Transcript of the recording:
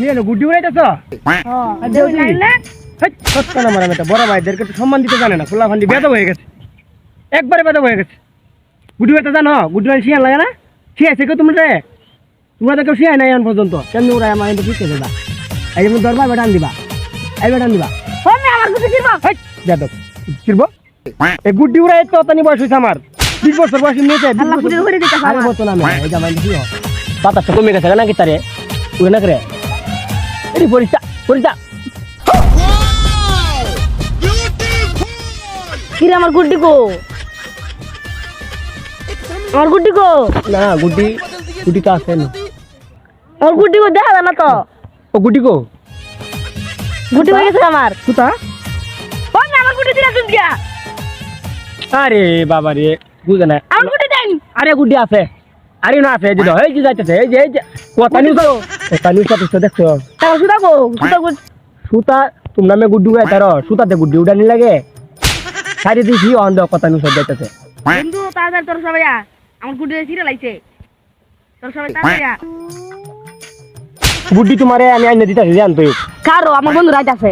কি হলো গুড্ডি উড়াইতেছ নাইলে সত্য না মারা মেটা বড় ভাইদেরকে তো সম্মান দিতে জানে না ফুলা ফান্ডি বেদ হয়ে গেছে। একবারে বেদ হয়ে গেছে। গুড্ডি উড়াইতে জানো গুড্ডি উড়াই শিয়ান লাগে না? শিয়াইছে কেউ তুমি রে তোমরা তো কেউ শিয়াই নাই এখন পর্যন্ত। কেমনি উড়াই আমার কিন্তু শিখে দেবা এই যেমন দরবার বেটান দিবা এই বেটান দিবা আমি আমার দিব হেই যাদব কিরবো এই গুড্ডি উড়াই তো অতানি বয়স হয়েছে আমার। বিশ বছর বয়স করে দিতে আমার মতো না এই জামাই কি বাতাসটা কমে গেছে নাকি তারে? উড়ে না করে এরি পরিচা পরিচা। কি রে আমার গুটি কো? আমার গুটি কো? না গুড্ডি গুড্ডি তো আছে না। আমার গুটি কো দেখা যায় না তো। ও গুড্ডি কো? গুটি হয়ে গেছে আমার। কুতা আমি আমার গুটি দিলা তুমি আরে বাবা রে বুঝে না আমার গুটি দেন। আরে গুড্ডি আছে। আরে না যে দাও, এই যে যাইতেছে এই যে এই যে। কথা নিউজ কথা নিউজ তো দেখছ? তাও সুদা গো সুদা গো সুতা তোম নামে গুড্ডি উড়াই তার সুতাতে গুড্ডি উড়ানি লাগে। সারি দিছি অন্ধ কথা নিউজ যাইতেছে। বন্ধু তাড়াতাড়ি তোর সবাই। আমার গুটি ছিঁড়ে লাইছে তোর সবাই তাড়াতাড়ি গুড্ডি তোমারে আমি আইনে দিতেছি জান তুই কারও আমার বন্ধু রাইত আছে